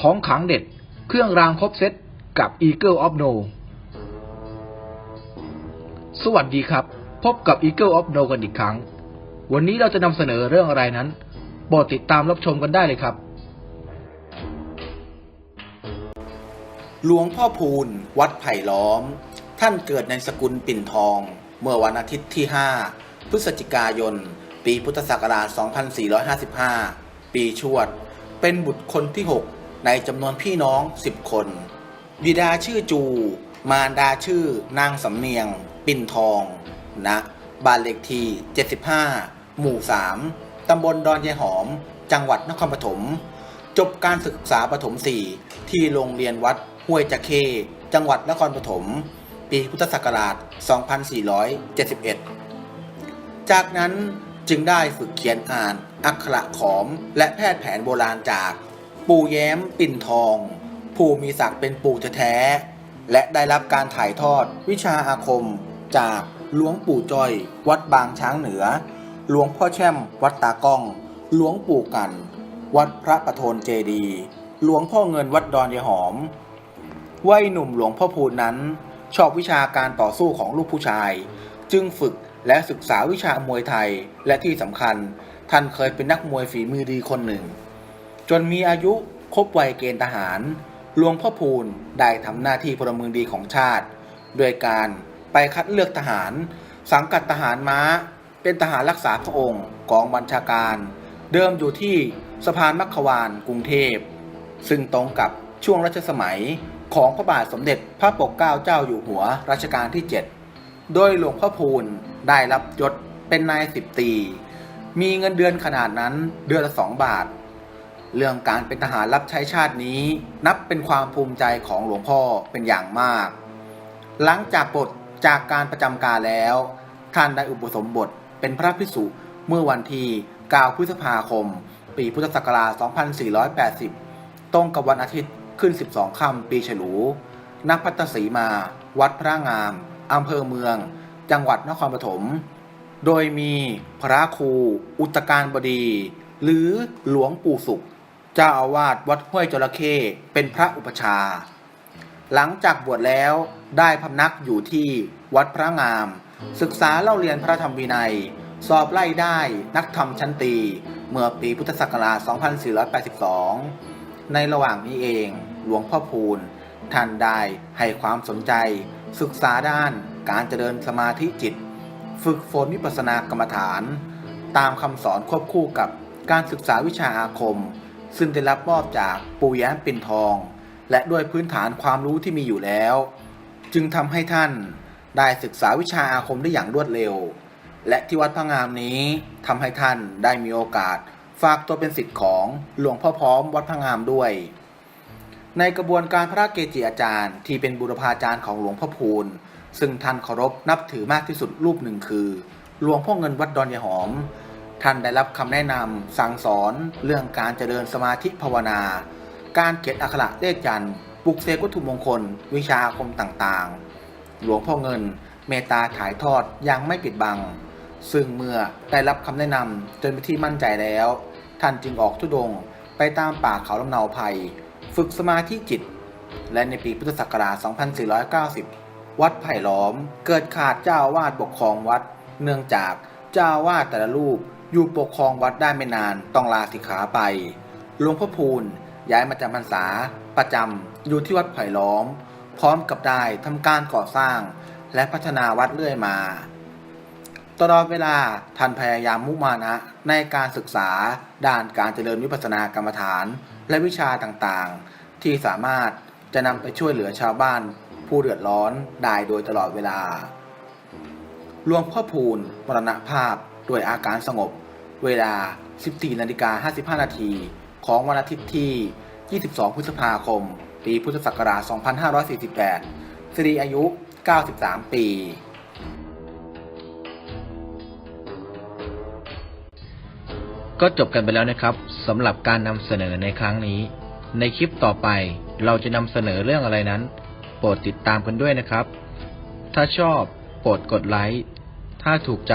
ของขังเด็ด เครื่องรางครบเซตกับ Eagle of No สวัสดีครับ พบกับ Eagle of No กันอีกครั้ง วันนี้เราจะนำเสนอเรื่องอะไรนั้นโปรดติดตามรับชมกันได้เลยครับ หลวงพ่อพูน วัดไผ่ล้อม ท่านเกิดในสกุลปิ่นทอง เมื่อวันอาทิตย์ที่ 5 พฤศจิกายน ปีพุทธศักราช 2455 ปีชวด เป็นบุตรคนที่ 6 ในจำนวนพี่น้อง 10 คน บิดาชื่อจู มารดาชื่อนางสำเนียง ปิ่นทองณบ้านเลขที่ 75 หมู่ 3 ตำบลดอนยายหอม จังหวัดนครปฐม จบการศึกษาประถม4ที่โรงเรียนวัดห้วยจะเข้จังหวัดนครปฐม ปีพุทธศักราช 2471 จากนั้นจึงได้ฝึกเขียนอ่านอักขระขอมและแพทย์แผนโบราณจาก ปู่แย้มปิ่นทอง ผู้มีศักดิ์เป็นปู่แท้ๆและได้รับการถ่ายทอดวิชาอาคม จากหลวงปู่จ้อย วัดบางช้างเหนือ หลวงพ่อแช่ม วัดตากล้อง หลวงปู่กัน วัดพระประโทนเจดี หลวงพ่อเงินวัดดอนยหอมวัยหนุ่มหลวงพ่อพูนนั้น ชอบวิชาการต่อสู้ของลูกผู้ชาย จึงฝึกและศึกษาวิชามวยไทยและที่สำคัญ ท่านเคยเป็นนักมวยฝีมือดีคนหนึ่ง จนมีอายุครบวัยเกณฑ์ทหารหลวงพ่อพูนได้ทำหน้าที่พลเมืองดีของชาติโดยการไปคัดเลือกทหาร สังกัดทหารม้า เป็นทหารรักษาพระองค์กองบัญชาการ เดิมอยู่ที่สะพานมัคควานกรุงเทพ ซึ่งตรงกับช่วงรัชสมัยของพระบาทสมเด็จพระปกเกล้าเจ้าอยู่หัวรัชกาลที่ 7 โดยหลวงพ่อพูนได้รับยศเป็นนายสิบตี มีเงินเดือนขนาดนั้นเดือนละสองบาท เรื่องการเป็นทหารรับใช้ชาตินี้ นับเป็นความภูมิใจของหลวงพ่อเป็นอย่างมาก หลังจากปลดจากการประจำการแล้ว ท่านได้อุปสมบทเป็นพระภิกษุเมื่อวันที่ 9 พฤษภาคม ปีพุทธศักราช 2480 ตรงกับวันอาทิตย์ขึ้น 12 ค่ำปีฉลูนักพัตสีมา วัดพระงาม อำเภอเมือง จังหวัดนครปฐม โดยมีพระครู อุตการบดี หรือหลวงปู่สุข จ้าอาวาสวัดห้วยจระเข้เป็นพระอุปชา หลังจากบวชแล้วได้พำนักอยู่ที่วัดพระงาม ศึกษาเล่าเรียนพระธรรมวินัย สอบไล่ได้นักธรรมชั้นตี เมื่อปีพุทธศักราช 2482 ในระหว่างนี้เองหลวงพ่อพูนท่านได้ให้ความสนใจ ศึกษาด้านการเจริญสมาธิจิต ฝึกฝนวิปัสสนากรรมฐาน ตามคำสอนควบคู่กับการศึกษาวิชาอาคม ซึ่งได้รับมอบจากปู่แย้มปิ่นทอง และด้วยพื้นฐานความรู้ที่มีอยู่แล้ว จึงทำให้ท่านได้ศึกษาวิชาอาคมได้อย่างรวดเร็ว และที่วัดพระงามนี้ทำให้ท่านได้มีโอกาสฝากตัวเป็นศิษย์ของหลวงพ่อพร้อมวัดพระงามด้วย ในกระบวนการพระเกจิอาจารย์ที่เป็นบุรพาจารย์ของหลวงพ่อพูนซึ่งท่านเคารพนับถือมากที่สุดรูปหนึ่งคือ หลวงพ่อเงินวัดดอนยายหอม ท่านได้รับคำแนะนำสั่งสอนเรื่องการเจริญสมาธิภาวนา การเขียนอักขระเลขยันต์ปลุกเสกวัตถุมงคล วิชาคมต่างๆ หลวงพ่อเงินเมตตาถ่ายทอดยังไม่ปิดบัง ซึ่งเมื่อได้รับคำแนะนำจนเป็นที่มั่นใจแล้ว ท่านจึงออกทุดงไปตามป่าเขาลำเนาไผ่ฝึกสมาธิจิต และในปีพุทธศักราช 2490 วัดไผ่ล้อม เกิดขาดเจ้าวาดปกครองวัด เนื่องจากเจ้าวาดแต่ละรูป อยู่ปกครองวัดได้ไม่นานต้องลาสิกขาไป หลวงพ่อพูนย้ายมาจำพรรษาประจำอยู่ที่วัดไผ่ล้อม พร้อมกับได้ทำการก่อสร้าง และพัฒนาวัดเรื่อยมา ตลอดเวลาท่านพยายามมุมานะในการศึกษาด้านการเจริญวิปัสสนากรรมฐาน และวิชาต่างๆ ที่สามารถจะนำไปช่วยเหลือชาวบ้าน ผู้เดือดร้อนได้โดยตลอดเวลาหลวงพ่อพูนมรณภาพ ด้วยอาการสงบ เวลา 14นาฬิกา55 นาที ของวันอาทิตย์ที่ 22 พฤษภาคม ปีพุทธศักราช 2548สิริอายุ 93 ปี ก็จบกันไปแล้วนะครับสำหรับการนำเสนอในครั้งนี้ ในคลิปต่อไปเราจะนำเสนอเรื่องอะไรนั้น โปรดติดตามกันด้วยนะครับ ถ้าชอบโปรดกดไลค์ ถ้าถูกใจ